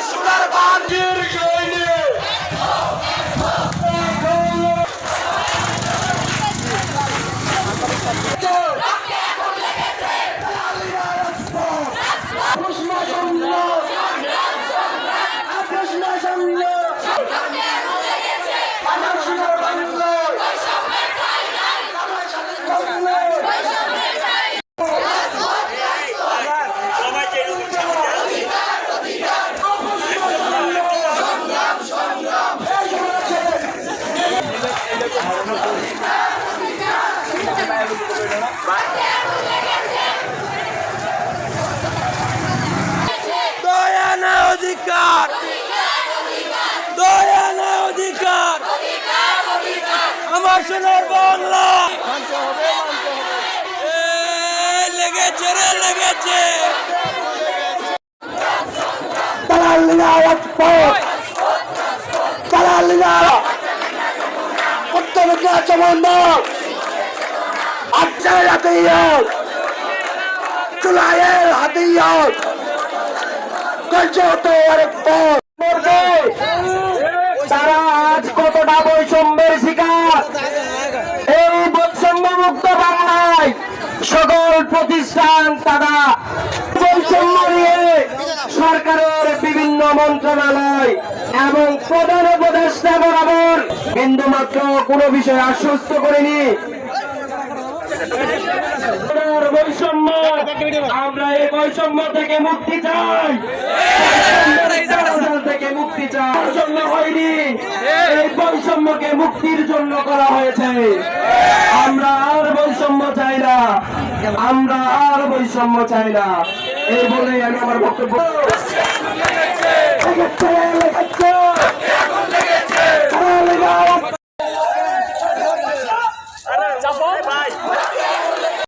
That's what I'm here. অধিকার। দয়া না অধিকার। আমার সোনার বাংলা। লেগেছে রে লেগেছে। তালালিয়া রাজপথ তালালিয়া উত্তরকে চমন্দ এই বৈষম্য মুক্ত বাংলায় সকল প্রতিষ্ঠান তারা বৈষম্য নিয়ে সরকারের বিভিন্ন মন্ত্রণালয় এবং প্রধান উপদেষ্টা বরাবর বিন্দুমাত্র কোনো বিষয় আশ্বস্ত করেনি। বৈষম্য আমরা এই বৈষম্য থেকে মুক্তি চাই। থেকে মুক্তি চাই। বৈষম্য হয়নি। এই বৈষম্যকে মুক্তির জন্য করা হয়েছে। আমরা আর বৈষম্য চাই না। আমরা আর বৈষম্য চাই না। এই বলে আমি আমার বক্তব্য।